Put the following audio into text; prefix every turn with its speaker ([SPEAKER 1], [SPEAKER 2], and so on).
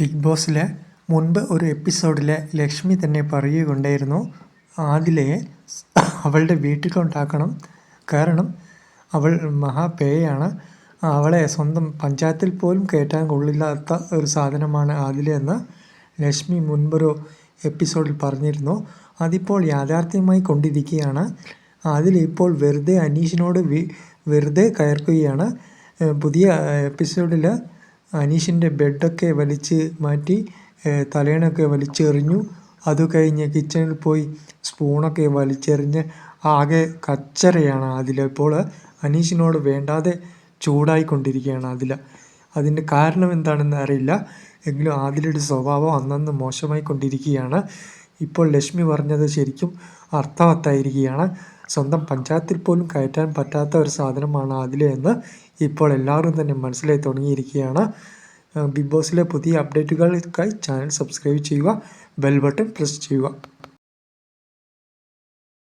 [SPEAKER 1] Big ബോസിലെ മുൻപ് ഒരു എപ്പിസോഡിൽ ലക്ഷ്മി തന്നെ പറയുകയുണ്ടായിരുന്നു ആദിലയെ അവളുടെ വീട്ടിൽ കൊണ്ടാക്കണം കാരണം അവൾ മഹാപേയാണ്. അവളെ സ്വന്തം പഞ്ചായത്തിൽ പോലും കയറ്റാൻ കൊള്ളില്ലാത്ത ഒരു സാധനമാണ് ആദില എന്ന് ലക്ഷ്മി മുൻപൊരു എപ്പിസോഡിൽ പറഞ്ഞിരുന്നു. അതിപ്പോൾ യാഥാർത്ഥ്യമായി കൊണ്ടിരിക്കുകയാണ്. ആദില ഇപ്പോൾ വെറുതെ അനീഷിനോട് വെറുതെ കയർക്കുകയാണ്. പുതിയ എപ്പിസോഡിൽ അനീഷിന്റെ ബെഡൊക്കെ വലിച്ച് മാറ്റി തലയണയൊക്കെ വലിച്ചെറിഞ്ഞു. അത് കഴിഞ്ഞ് കിച്ചണിൽ പോയി സ്പൂണൊക്കെ വലിച്ചെറിഞ്ഞ് ആകെ കച്ചറയാണ് ആദില ഇപ്പോൾ അനീഷിനോട് വേണ്ടാതെ ചൂടായിക്കൊണ്ടിരിക്കുകയാണ് ആദില അതിന്റെ കാരണം എന്താണെന്ന് അറിയില്ല. എങ്കിലും ആദിലയുടെ സ്വഭാവം അന്നന്ന് മോശമായിക്കൊണ്ടിരിക്കുകയാണ്. ഇപ്പോൾ ലക്ഷ്മി പറഞ്ഞത് ശരിക്കും അർത്ഥവത്തായിരിക്കുകയാണ്. സ്വന്തം പഞ്ചായത്തിൽ പോലും കയറ്റാൻ പറ്റാത്ത ഒരു സാധനമാണ് അതിൽ എന്ന് ഇപ്പോൾ എല്ലാവരും തന്നെ മനസ്സിലായി തുടങ്ങിയിരിക്കുകയാണ്. ബിഗ് ബോസിലെ പുതിയ അപ്ഡേറ്റുകൾക്കായി ചാനൽ സബ്സ്ക്രൈബ് ചെയ്യുക ബെൽ ബട്ടൺ പ്രസ് ചെയ്യുക.